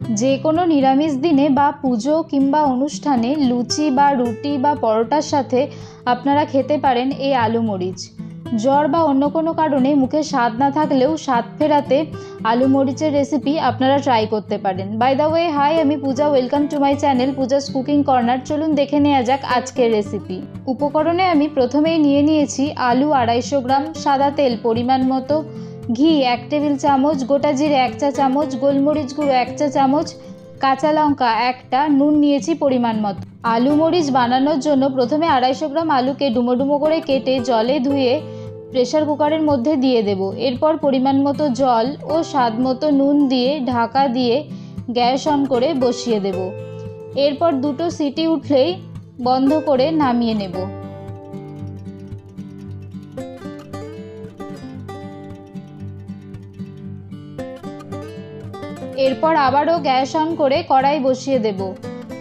যে কোনো নিরামিষ দিনে বা পুজো কিংবা অনুষ্ঠানে লুচি বা রুটি বা পরোটার সাথে আপনারা খেতে পারেন এই আলু মরিচ জ্বর বা অন্য কোনো কারণে মুখে স্বাদ না থাকলেও স্বাদ ফেরাতে আলু মরিচের রেসিপি আপনারা ট্রাই করতে পারেন। বাই দ্য ওয়ে হাই আমি Puja welcome to my channel Puja's cooking corner চলুন দেখে নেওয়া যাক আজকের রেসিপি উপকরণে আমি প্রথমেই নিয়ে নিয়েছি আলু আড়াইশো গ্রাম, সাদা তেল পরিমাণ মতো ঘি, এক টেবিল চামচ, গোটা জিরে এক চা চামচ, গোলমরিচ গুঁড়ো এক চা চামচ, কাঁচা লঙ্কা একটা, নুন নিয়েছি পরিমাণ মতো। আলু মরিচ বানানোর জন্য প্রথমে আড়াইশো গ্রাম আলুকে ডুমো ডুমো করে কেটে জলে ধুয়ে প্রেশার কুকারের মধ্যে দিয়ে দেব। এরপর পরিমাণ মতো জল ও স্বাদ মতো নুন দিয়ে ঢাকা দিয়ে গ্যাস অন করে বসিয়ে দেব। এরপর দুটো সিটি উঠলেই বন্ধ করে নামিয়ে নেব। এরপর আবারও গ্যাস অন করে কড়াই বসিয়ে দেব।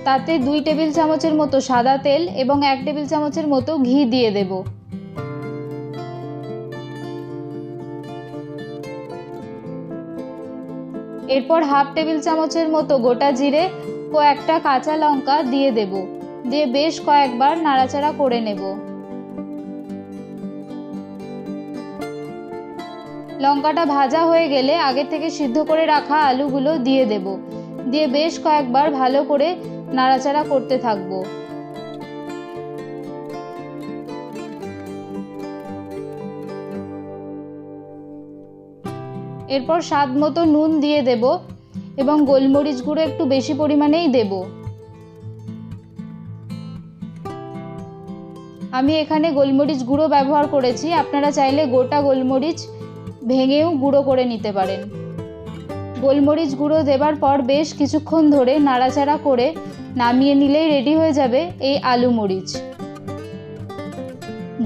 তাতে দুই টেবিল চামচের মতো সাদা তেল এবং এক টেবিল চামচের মতো ঘি দিয়ে দেব। এরপর হাফ টেবিল চামচের মতো গোটা জিরে ও একটা কাঁচা লঙ্কা দিয়ে দেব। দিয়ে বেশ কয়েকবার নাড়াচাড়া করে নেব। লঙ্কাটা ভাজা হয়ে গেলে আগে থেকে সিদ্ধ করে রাখা আলুগুলো দিয়ে দেব। দিয়ে বেশ কয়েকবার ভালো করে নাড়াচাড়া করতে থাকব। এরপর স্বাদ মতো নুন দিয়ে দেব এবং গোলমরিচ গুঁড়ো একটু বেশি পরিমাণেই দেব। আমি এখানে গোলমরিচ গুঁড়ো ব্যবহার করেছি। আপনারা চাইলে গোটা গোলমরিচ ভেঙেও গুঁড়ো করে নিতে পারেন। গোলমরিচ গুঁড়ো দেবার পর বেশ কিছুক্ষণ ধরে নাড়াচাড়া করে নামিয়ে নিলেই রেডি হয়ে যাবে এই আলু মরিচ।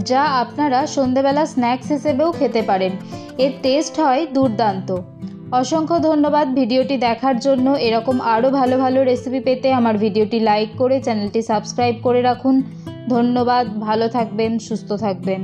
যা আপনারা সন্ধেবেলা স্ন্যাক্স হিসেবেও খেতে পারেন। এর টেস্ট হয় দুর্দান্ত। অসংখ্য ধন্যবাদ ভিডিওটি দেখার জন্য। এরকম আরও ভালো ভালো রেসিপি পেতে আমার ভিডিওটি লাইক করে চ্যানেলটি সাবস্ক্রাইব করে রাখুন। ধন্যবাদ, ভালো থাকবেন, সুস্থ থাকবেন।